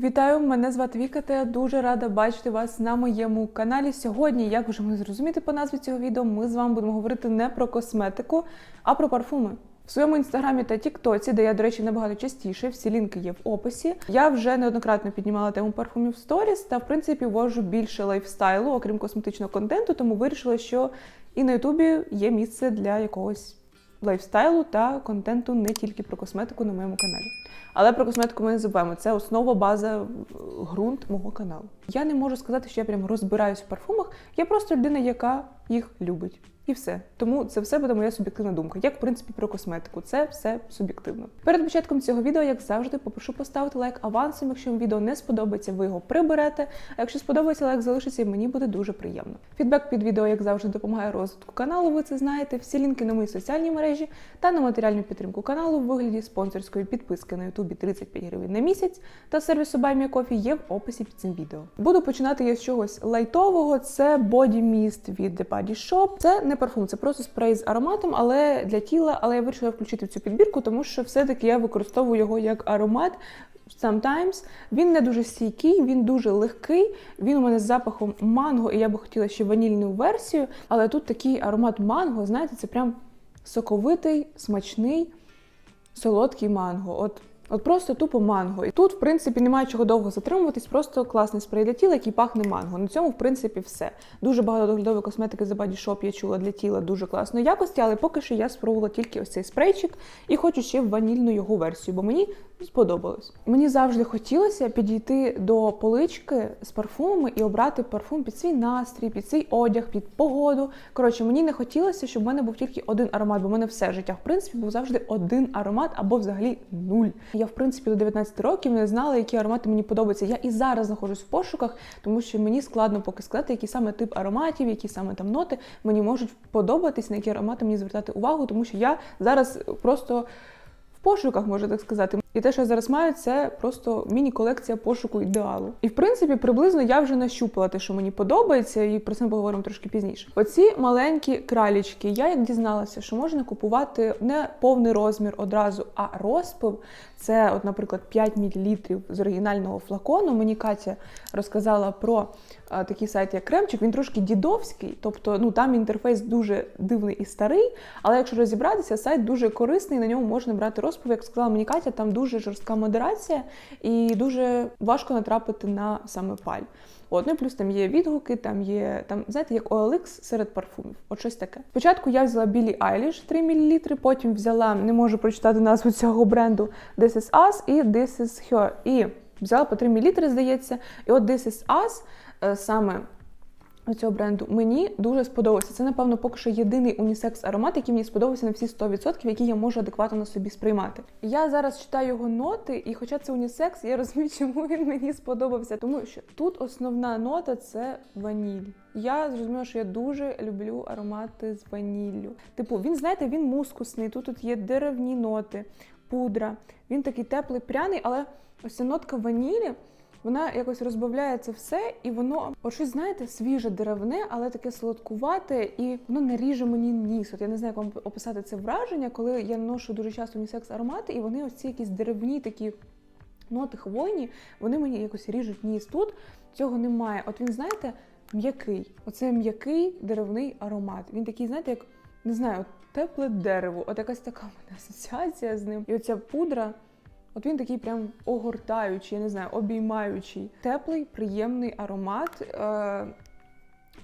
Вітаю, мене звати Віка, та я дуже рада бачити вас на моєму каналі. Сьогодні, як вже могли зрозуміти по назві цього відео, ми з вами будемо говорити не про косметику, а про парфуми. В своєму інстаграмі та тіктоці, де я, до речі, набагато частіше, всі лінки є в описі. Я вже неоднократно піднімала тему парфумів сторіс та, в принципі, ввожу більше лайфстайлу, окрім косметичного контенту, тому вирішила, що і на Ютубі є місце для якогось лайфстайлу та контенту не тільки про косметику на моєму каналі. Але про косметику ми не забуваємо. Це основа, база, ґрунт мого каналу. Я не можу сказати, що я прям розбираюсь в парфумах. Я просто людина, яка їх любить. І все. Тому це все буде моя суб'єктивна думка. Як в принципі про косметику. Це все суб'єктивно. Перед початком цього відео, як завжди, попрошу поставити лайк авансом. Якщо вам відео не сподобається, ви його приберете. А якщо сподобається, лайк залишиться, і мені буде дуже приємно. Фідбек під відео, як завжди, допомагає розвитку каналу. Ви це знаєте. Всі лінки на мої соціальні мережі та на матеріальну підтримку каналу в вигляді спонсорської підписки на Ютубі 35 гривень на місяць та сервісу BuyMeACoffee є в описі під цим відео. Буду починати я з чогось лайтового. Це Body Mist від The Body Shop. Це не парфум, це просто спрей з ароматом, але для тіла. Але я вирішила включити в цю підбірку, тому що все-таки я використовую його як аромат. Sometimes. Він не дуже стійкий, він дуже легкий. Він у мене з запахом манго, і я би хотіла ще ванільну версію. Але тут такий аромат манго, знаєте, це прям соковитий, смачний, солодкий манго. От От просто тупо манго. І тут, в принципі, немає чого довго затримуватись, просто класний спрей для тіла, який пахне манго. На цьому, в принципі, все. Дуже багато доглядової косметики за Body Shop я чула для тіла дуже класної якості, але поки що я спробувала тільки ось цей спрейчик і хочу ще ванільну його версію, бо мені сподобалось. Мені завжди хотілося підійти до полички з парфумами і обрати парфум під свій настрій, під свій одяг, під погоду. Коротше, мені не хотілося, щоб в мене був тільки один аромат, бо в мене все життя, в принципі, був завжди один аромат або взагалі нуль. Я, в принципі, до 19 років не знала, які аромати мені подобаються. Я і зараз знаходжусь в пошуках, тому що мені складно поки сказати, який саме тип ароматів, які саме там ноти мені можуть подобатись, на які аромати мені звертати увагу, тому що я зараз просто. В пошуках, можна так сказати. І те, що я зараз маю, це просто міні-колекція пошуку ідеалу. І в принципі, приблизно я вже нащупала те, що мені подобається, і про це ми поговоримо трошки пізніше. Оці маленькі кралічки, я як дізналася, що можна купувати не повний розмір одразу, а розпив. Це, от, наприклад, 5 мл з оригінального флакону. Мені Катя розказала про а, такий сайт, як Кремчик. Він трошки дідовський, тобто ну там інтерфейс дуже дивний і старий. Але якщо розібратися, сайт дуже корисний, на ньому можна брати розпив. Як сказала мені Катя, там дуже жорстка модерація і дуже важко натрапити на саме паль. От, ну і плюс там є відгуки, там є там, знаєте, як OLX серед парфумів. От щось таке. Спочатку я взяла Білі Eilish 3 мл, потім взяла, не можу прочитати назву цього бренду This is Us і This is Her. І взяла по 3 мл, здається. І от This is Us е, саме цього бренду мені дуже сподобався. Це, напевно, поки що єдиний унісекс аромат, який мені сподобався на всі 100%, який я можу адекватно собі сприймати. Я зараз читаю його ноти, і хоча це унісекс, я розумію, чому він мені сподобався. Тому що тут основна нота це ваніль. Я зрозуміла, що я дуже люблю аромати з ваніллю. Типу, він, знаєте, він мускусний. Тут тут є деревні ноти, пудра. Він такий теплий, пряний, але ось ця нотка ванілі. Вона якось розбавляє це все, і воно от щось, знаєте, свіже деревне, але таке солодкувате, і воно не ріже мені ніс. От я не знаю, як вам описати це враження, коли я ношу дуже часто унісекс аромати, і вони ось ці якісь деревні такі ноти хвойні, вони мені якось ріжуть ніс. Тут цього немає. От він, знаєте, м'який. Оце м'який деревний аромат. Він такий, знаєте, як не знаю, от тепле дерево. От якась така мене асоціація з ним. І оця пудра. От він такий прям огортаючий, я не знаю, обіймаючий. Теплий, приємний аромат. Е,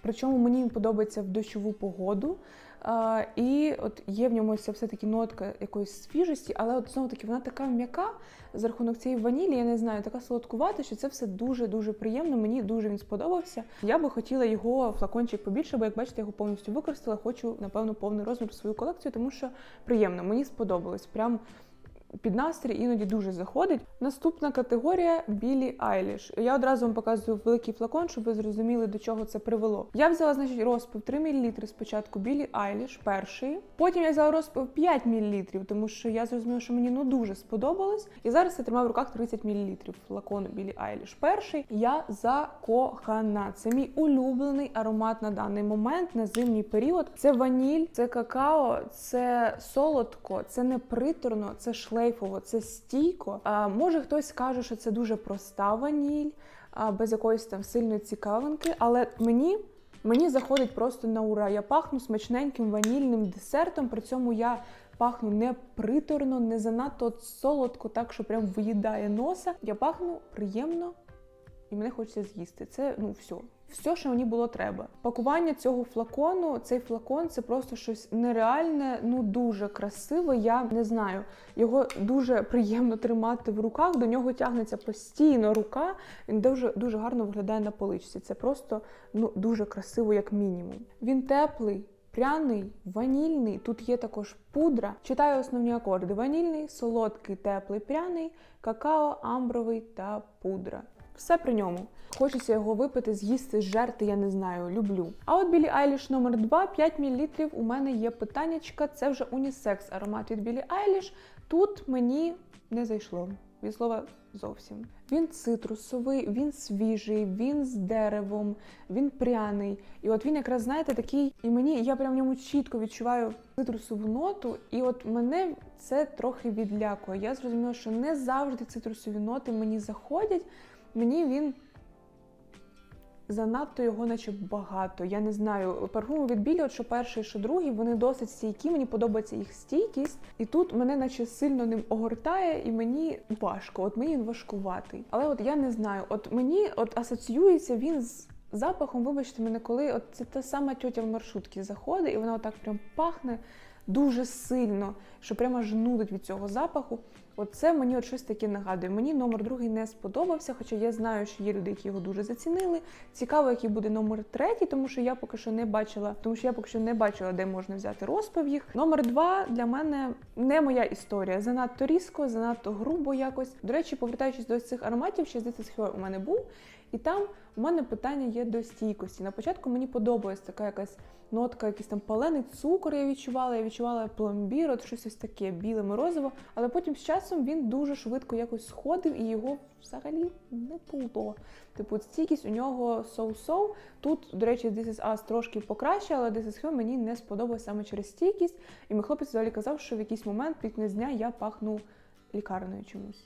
причому мені він подобається в дощову погоду. Е, і от є в ньому все-таки нотка якоїсь свіжості, але от знову таки вона така м'яка за рахунок цієї ванілі, я не знаю, така солодкувата, що це все дуже-дуже приємно. Мені дуже він сподобався. Я би хотіла його флакончик побільше, бо як бачите, його повністю використала. Хочу, напевно, повний розмір в свою колекцію, тому що приємно, мені сподобалось. Прям під настрій іноді дуже заходить. Наступна категорія білі Айліш. Я одразу вам показую великий флакон, щоб ви зрозуміли, до чого це привело. Я взяла, значить, розпив 3 мл спочатку білі Айліш, перший. Потім я взяла розпив 5 мл, тому що я зрозуміла, що мені ну дуже сподобалось. І зараз я тримаю в руках 30 мл флакону білі Айліш. Перший я закохана. Це мій улюблений аромат на даний момент, на зимній період. Це ваніль, це какао, це солодко, це не приторно, це шлак шлейфово, це стійко. Може хтось скаже, що це дуже проста ваніль, без якоїсь там сильної цікавинки, але мені. Мені заходить просто на ура. Я пахну смачненьким ванільним десертом. При цьому я пахну не приторно, не занадто солодко, так що прям виїдає носа. Я пахну приємно і мене хочеться з'їсти. Це ну все. Все, що мені було треба. Пакування цього флакону, цей флакон це просто щось нереальне, ну дуже красиве. Я не знаю. Його дуже приємно тримати в руках. До нього тягнеться постійно рука. Він дуже дуже гарно виглядає на поличці. Це просто ну дуже красиво, як мінімум. Він теплий. Пряний, ванільний, тут є також пудра. Читаю основні акорди: ванільний, солодкий, теплий, пряний, какао, амбровий та пудра. Все при ньому. Хочеться його випити, з'їсти, зжерти, я не знаю, люблю. А от Білі Айліш номер 2 5 мл. У мене є питаннячка. Це вже унісекс аромат від Білі Айліш. Тут мені не зайшло. Від слова зовсім. Він цитрусовий, він свіжий, він з деревом, він пряний. І от він якраз, знаєте, такий, і мені я прям в ньому чітко відчуваю цитрусову ноту, і от мене це трохи відлякує. Я зрозуміла, що не завжди цитрусові ноти мені заходять. Мені він занадто його, наче багато. Я не знаю. Парфуми від білі, от що перший, що другий, вони досить стійкі. Мені подобається їх стійкість. І тут мене, наче сильно ним огортає, і мені важко. От мені він важкуватий. Але от я не знаю, от мені от асоціюється він з. Запахом, вибачте мене, коли от це та сама тьотя в маршрутці заходить, і вона отак прям пахне дуже сильно, що прямо аж нудить від цього запаху. Оце мені от щось таке нагадує. Мені номер другий не сподобався, хоча я знаю, що є люди, які його дуже зацінили. Цікаво, який буде номер третій, тому що я поки що не бачила, тому що я поки що не бачила, де можна взяти розпив. Номер два для мене не моя історія. Занадто різко, занадто грубо якось. До речі, повертаючись до цих ароматів, ще здається, Хьор у мене був. І там у мене питання є до стійкості. На початку мені подобалась така якась нотка, якийсь там палений цукор. Я відчувала, я відчувала пломбір, от щось ось таке біле морозиво. Але потім з часом він дуже швидко якось сходив і його взагалі не було. Типу, стійкість у нього соу-соу. Тут, до речі, This is Us трошки покраще, але This is Her мені не сподобалось саме через стійкість. І мій хлопець взагалі казав, що в якийсь момент під кінець дня я пахну лікарнею чомусь.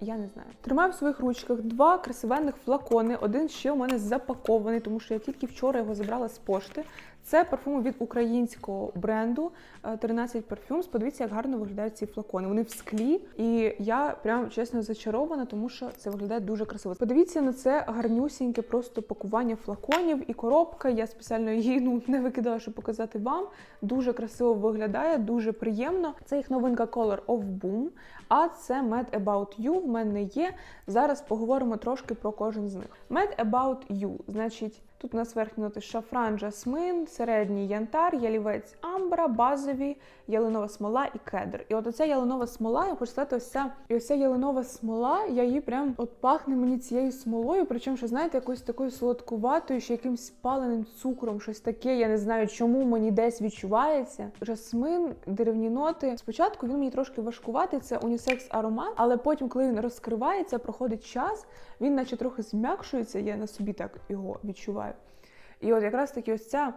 Я не знаю. Тримаю в своїх ручках два красивенних флакони. Один ще у мене запакований, тому що я тільки вчора його забрала з пошти. Це парфуми від українського бренду е, 13 Perfumes. Подивіться, як гарно виглядають ці флакони. Вони в склі, і я прям чесно зачарована, тому що це виглядає дуже красиво. Подивіться на це гарнюсіньке просто пакування флаконів і коробка. Я спеціально її ну не викидала, щоб показати вам. Дуже красиво виглядає, дуже приємно. Це їх новинка Color of Boom. А це Mad About You в мене є. Зараз поговоримо трошки про кожен з них. Mad About You, значить. Тут у нас верхні ноти шафран, жасмин, середній янтар, ялівець амбра, базові, ялинова смола і кедр. І от оця ялинова смола, я хочу сказати, ось і ось ця ялинова смола, я її прям от пахне мені цією смолою, причому, що знаєте, якоюсь такою солодкуватою, ще якимсь спаленим цукром, щось таке. Я не знаю, чому мені десь відчувається. Жасмин, деревні ноти. Спочатку він мені трошки важкуватий, це унісекс аромат, але потім, коли він розкривається, проходить час, він наче трохи зм'якшується, я на собі так його відчуваю. І от якраз таки ось ця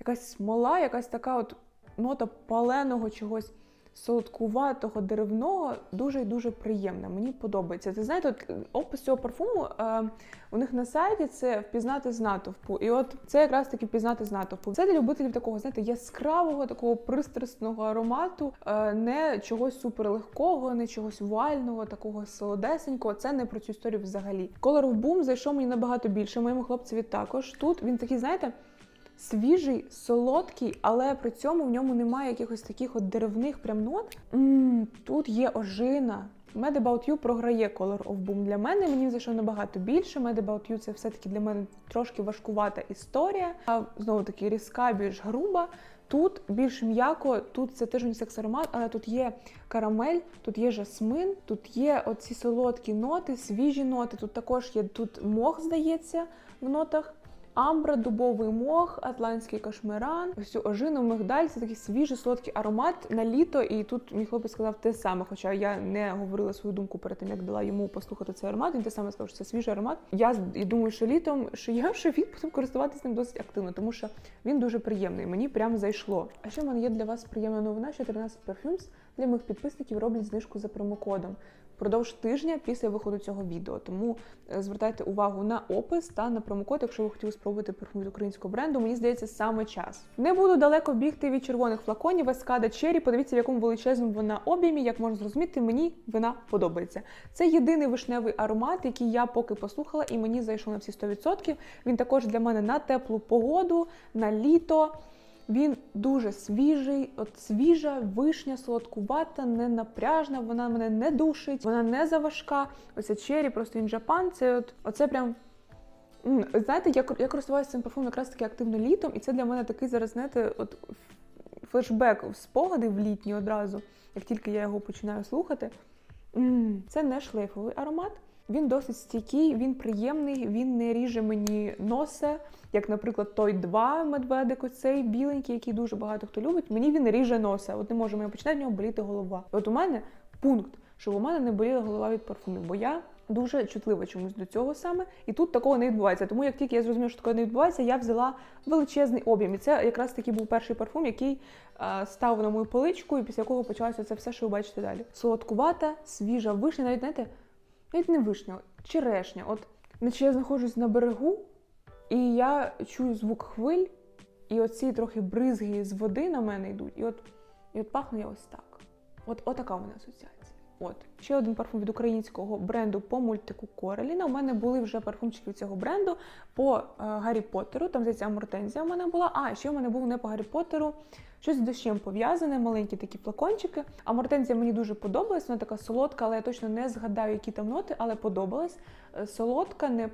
якась смола, якась така от нота паленого чогось солодкуватого, деревного, дуже і дуже приємна. Мені подобається. Ти знаєте, от опис цього парфуму е, у них на сайті це впізнати з натовпу. І от це якраз таки впізнати з натовпу. Це для любителів такого, знаєте, яскравого, такого пристрасного аромату, е, не чогось суперлегкого, не чогось вального, такого солодесенького. Це не про цю історію взагалі. Color of Boom зайшов мені набагато більше. Моєму хлопцеві також. Тут він такий, знаєте. Свіжий, солодкий, але при цьому в ньому немає якихось таких от деревних прям нот. Ммм, тут є ожина. Mad About You програє Color of Boom для мене. Мені зайшов набагато більше. Mad About You це все-таки для мене трошки важкувата історія. А знову таки різка, більш груба. Тут більш м'яко, тут це теж унісекс аромат, але тут є карамель, тут є жасмин, тут є оці солодкі ноти, свіжі ноти. Тут також є тут мох, здається, в нотах. Амбра, дубовий мох, атлантський кашмиран, ось ожину, мигдаль. Це такий свіжий солодкий аромат на літо. І тут мій хлопець сказав те саме, хоча я не говорила свою думку перед тим, як дала йому послухати цей аромат. Він те саме сказав, що це свіжий аромат. Я і думаю, що літом що я що він буде користуватися ним досить активно, тому що він дуже приємний. Мені прям зайшло. А ще в мене є для вас приємна новина, що 13 Perfumes для моїх підписників роблять знижку за промокодом впродовж тижня після виходу цього відео. Тому е, звертайте увагу на опис та на промокод, якщо ви хотіли спробувати парфум від українського бренду. Мені здається, саме час. Не буду далеко бігти від червоних флаконів. Ескада Cherry. Подивіться, в якому величезному вона об'ємі. Як можна зрозуміти, мені вона подобається. Це єдиний вишневий аромат, який я поки послухала, і мені зайшов на всі 100%. Він також для мене на теплу погоду, на літо. Він дуже свіжий, от свіжа вишня, солодкувата, не напряжна, вона мене не душить, вона не заважка. Оце чері, просто він. Це от оце прям. Знаєте, я, я користувалася цим парфумом якраз таки активно літом, і це для мене такий зараз, знаєте, от флешбек в спогади в літні одразу, як тільки я його починаю слухати. Це не шлейфовий аромат. Він досить стійкий, він приємний, він не ріже мені носа, як, наприклад, той 2 медведик, оцей біленький, який дуже багато хто любить. Мені він ріже носа. От не може мене починає в нього боліти голова. От у мене пункт, щоб у мене не боліла голова від парфумів, бо я дуже чутлива чомусь до цього саме. І тут такого не відбувається. Тому як тільки я зрозуміла, що такого не відбувається, я взяла величезний об'єм. І це якраз таки був перший парфум, який е, став на мою поличку, і після якого почалося це все, що ви бачите далі. Солодкувата, свіжа вишня, навіть знаєте, навіть не вишня, черешня. От наче я знаходжусь на берегу, і я чую звук хвиль, і оці трохи бризги з води на мене йдуть. І от, і от пахне я ось так. От отака мене асоціація. От ще один парфум від українського бренду по мультику Кореліна. У мене були вже парфумчики цього бренду по е, Гаррі Поттеру. Там здається, Амортензія у мене була. А ще у мене був не по Гаррі Поттеру. Щось з дощем пов'язане, маленькі такі флакончики. Амортензія мені дуже подобалась, вона така солодка, але я точно не згадаю, які там ноти, але подобалась. Е, Солодка, не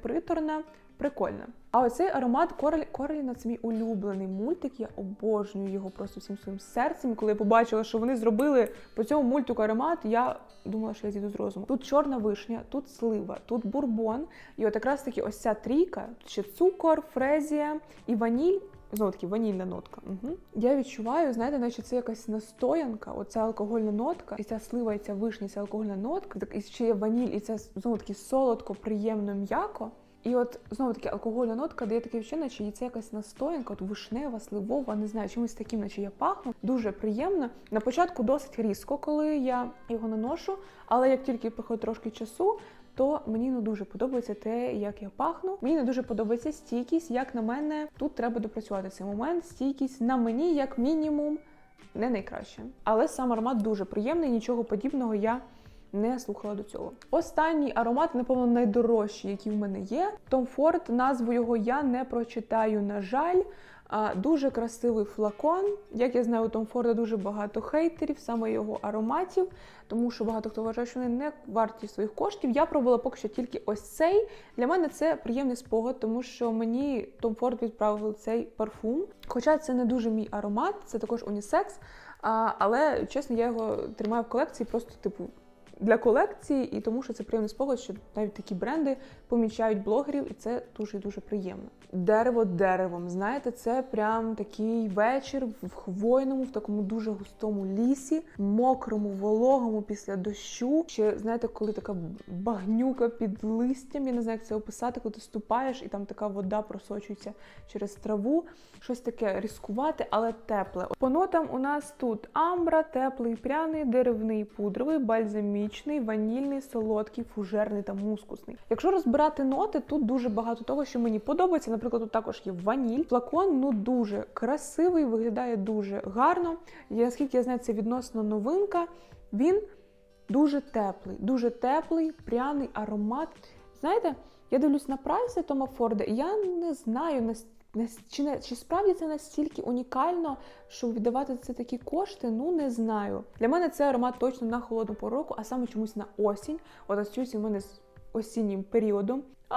прикольна. А оцей аромат Корель... Кореліна це мій улюблений мультик. Я обожнюю його просто всім своїм серцем. Коли я побачила, що вони зробили по цьому мультику аромат, я думала, що я зійду з розуму. Тут чорна вишня, тут слива, тут бурбон. І от якраз таки ось ця трійка, ще цукор, фрезія і ваніль. Знову таки ванільна нотка. Угу. Я відчуваю, знаєте, наче це якась настоянка, оця алкогольна нотка, і ця слива, і ця вишня, ця алкогольна нотка, так і ще є ваніль, і це знову таки солодко, приємно, м'яко. І от знову таки алкогольна нотка дає таке відчуття, наче це якась настоянка, от вишнева, сливова, не знаю, чимось таким, наче я пахну. Дуже приємно. На початку досить різко, коли я його наношу, але як тільки проходить трошки часу, то мені не дуже подобається те, як я пахну. Мені не дуже подобається стійкість. Як на мене, тут треба допрацювати цей момент. Стійкість на мені, як мінімум, не найкраще. Але сам аромат дуже приємний, нічого подібного я не слухала до цього. Останній аромат, напевно, найдорожчий, який в мене є. Tom Ford, назву його я не прочитаю, на жаль. А, Дуже красивий флакон. Як я знаю, у Том Форда дуже багато хейтерів, саме його ароматів, тому що багато хто вважає, що вони не варті своїх коштів. Я пробувала поки що тільки ось цей. Для мене це приємний спогад, тому що мені Том Форд відправив цей парфум. Хоча це не дуже мій аромат, це також унісекс. А, але чесно, я його тримаю в колекції, просто типу для колекції, і тому що це приємний спогад, що навіть такі бренди помічають блогерів, і це дуже дуже приємно. Дерево деревом. Знаєте, це прям такий вечір в хвойному, в такому дуже густому лісі, мокрому, вологому після дощу. Ще знаєте, коли така багнюка під листям, я не знаю, як це описати, коли ти ступаєш, і там така вода просочується через траву. Щось таке різкувате, але тепле. По нотам у нас тут амбра, теплий, пряний, деревний, пудровий, бальзамічний, ванільний, солодкий, фужерний та мускусний. Якщо розбирати ноти, тут дуже багато того, що мені подобається. Наприклад, тут також є ваніль. Флакон ну дуже красивий, виглядає дуже гарно. І, наскільки я знаю, це відносно новинка. Він дуже теплий, дуже теплий, пряний аромат. Знаєте, я дивлюсь на прайси Тома Форда, і я не знаю чи, не, чи справді це настільки унікально, щоб віддавати це такі кошти, ну не знаю. Для мене це аромат точно на холодну пору а саме чомусь на осінь. От асоціюється в мене з осіннім періодом. А,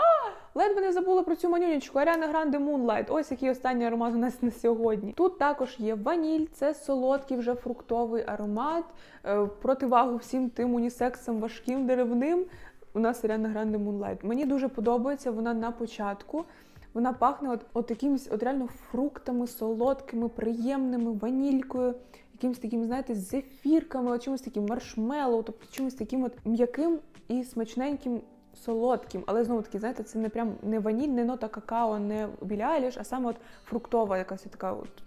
ледве не забула про цю манюнечку. Ariana Grande Moonlight. Ось який останній аромат у нас на сьогодні. Тут також є ваніль, це солодкий вже фруктовий аромат. Е, противагу всім тим унісексам важким деревним. У нас Ariana Grande Moonlight. Мені дуже подобається вона на початку. Вона пахне от, от якимись от реально фруктами, солодкими, приємними, ванількою, якимось таким, знаєте, зефірками, от чимось таким маршмеллоу, тобто чимось таким от м'яким і смачненьким. Солодким, але знову таки, знаєте, це не прям не ваніль, не нота какао, не біля аліш, а саме от фруктова якась така от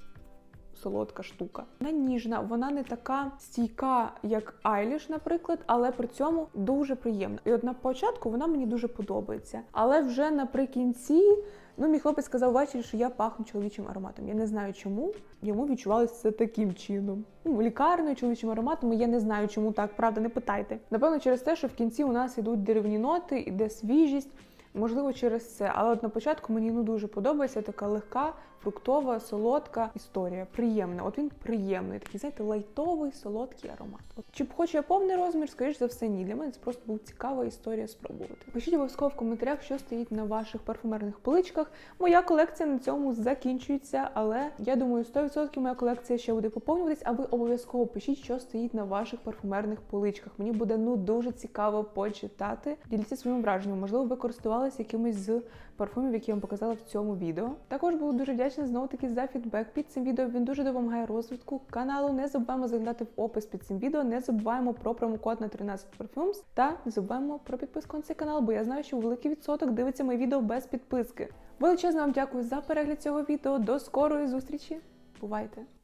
солодка штука. Вона ніжна, вона не така стійка, як Айліш, наприклад, але при цьому дуже приємна. І от на початку вона мені дуже подобається. Але вже наприкінці. Ну, мій хлопець сказав ввечері, що я пахну чоловічим ароматом. Я не знаю чому. Йому відчувалося це таким чином. Ну, лікарною чоловічим ароматом. Я не знаю, чому так, правда, не питайте. Напевно, через те, що в кінці у нас ідуть деревні ноти, іде свіжість. Можливо, через це. Але от на початку мені ну дуже подобається така легка, фруктова, солодка історія. Приємна. От він приємний, такий, знаєте, лайтовий, солодкий аромат. От чи б хочу я повний розмір, скоріш за все, ні. Для мене це просто була цікава історія спробувати. Пишіть обов'язково в коментарях, що стоїть на ваших парфумерних поличках. Моя колекція на цьому закінчується, але я думаю, 100% моя колекція ще буде поповнюватись, а ви обов'язково пишіть, що стоїть на ваших парфумерних поличках. Мені буде ну дуже цікаво почитати. Діліться своїм враженням. Можливо, ви користувалися якимось з парфумів, які я вам показала в цьому відео. Також буду дуже вдячна знову таки за фідбек під цим відео. Він дуже допомагає розвитку каналу. Не забуваємо заглядати в опис під цим відео. Не забуваємо про промокод на 13 парфюмс та не забуваємо про підписку на цей канал, бо я знаю, що великий відсоток дивиться мої відео без підписки. Величезно вам дякую за перегляд цього відео. До скорої зустрічі. Бувайте!